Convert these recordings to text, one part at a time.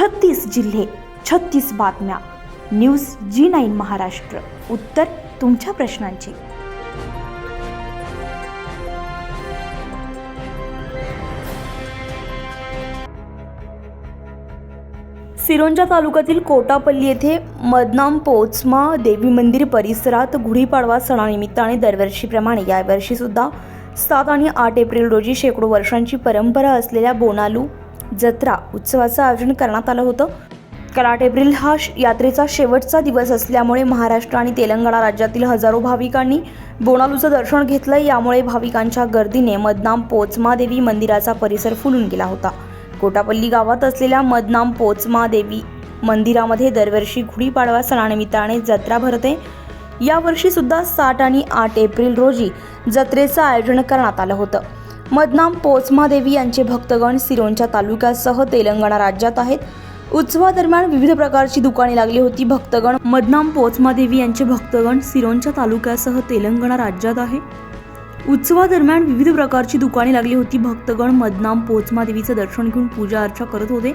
छत्तीस जिल्हे छत्तीस बातम्या. News G nine Maharashtra. उत्तर तुमच्या प्रश्नांची. सिरोंजा तालुक्यातील कोटापल्ली येथे मदनाम पोचमा देवी मंदिर परिसरात गुढीपाडवा सणानिमित्ताने दरवर्षीप्रमाणे यावर्षीसुद्धा सात आणि आठ एप्रिल रोजी शेकडो वर्षांची परंपरा असलेल्या बोनालू जत्रा उत्सवाचं आयोजन करण्यात आलं होतं. कराट एप्रिल हा श- यात्रेचा शेवटचा दिवस असल्यामुळे महाराष्ट्र आणि तेलंगणा राज्यातील हजारो भाविकांनी बोनालूचं दर्शन घेतलं यामुळे भाविकांच्या गर्दीने मदनाम पोचमा देवी मंदिराचा परिसर फुलून गेला होता. कोटापल्ली गावात असलेल्या मदनाम पोचमा देवी मंदिरामध्ये दरवर्षी गुढीपाडवा सणानिमित्ताने जत्रा भरते. यावर्षी सुद्धा साठ आणि आठ एप्रिल रोजी जत्रेचं आयोजन करण्यात आलं होतं. मदनाम पोचमा देवी यांचे भक्तगण सिरोंच्या तालुक्यासह तेलंगणा राज्यात आहेत. उत्सवादरम्यान विविध प्रकारची दुकाने लागली होती. भक्तगण मदनाम पोचमादेवी यांचे भक्तगण सिरोंच्या तालुक्यासह तेलंगणा राज्यात आहे. उत्सवादरम्यान विविध प्रकारची दुकाने लागली होती. भक्तगण मदनाम पोचमादेवीचं दर्शन घेऊन पूजा अर्चा करत होते.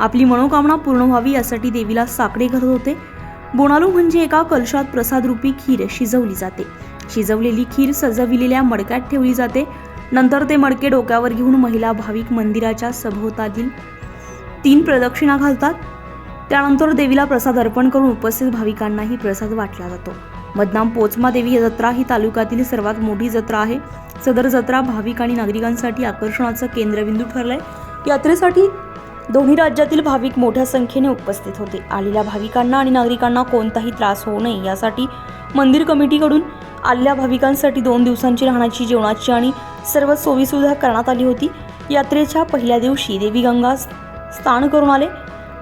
आपली मनोकामना पूर्ण व्हावी यासाठी देवीला साकडे करत होते. बोणालू म्हणजे एका कलशात प्रसादरूपी खीर शिजवली जाते. शिजवलेली खीर सजविलेल्या मडक्यात ठेवली जाते. नंतर ते मडके डोक्यावर घेऊन महिला भाविक मंदिराच्या सभोवतातील तीन प्रदक्षिणा घालतात. त्यानंतर देवीला प्रसाद अर्पण करून उपस्थित भाविकांनाही प्रसाद वाटला जातो. मदनाम पोचमा देवी जत्रा ही तालुक्यातील सर्वात मोठी जत्रा आहे. सदर जत्रा भाविक आणि नागरिकांसाठी आकर्षणाचं केंद्रबिंदू ठरलंय. यात्रेसाठी दोन्ही राज्यातील भाविक मोठ्या संख्येने उपस्थित होते. आलेल्या भाविकांना आणि नागरिकांना कोणताही त्रास होऊ नये यासाठी मंदिर कमिटीकडून आलेल्या भाविकांसाठी दोन दिवसांची राहण्याची जेवणाची आणि सर्व सोयीसुविधा करण्यात आली होती. यात्रेच्या पहिल्या दिवशी देवी गंगा स्नान करून आले.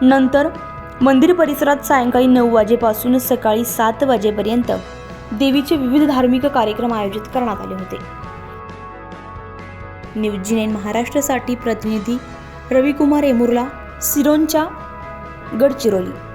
नंतर मंदिर परिसरात सायंकाळी नऊ वाजेपासून सकाळी सात वाजेपर्यंत देवीचे विविध धार्मिक कार्यक्रम आयोजित करण्यात आले होते. न्यूज जी महाराष्ट्रासाठी प्रतिनिधी रविकुमार एमुरला सिरोंच्या गडचिरोली.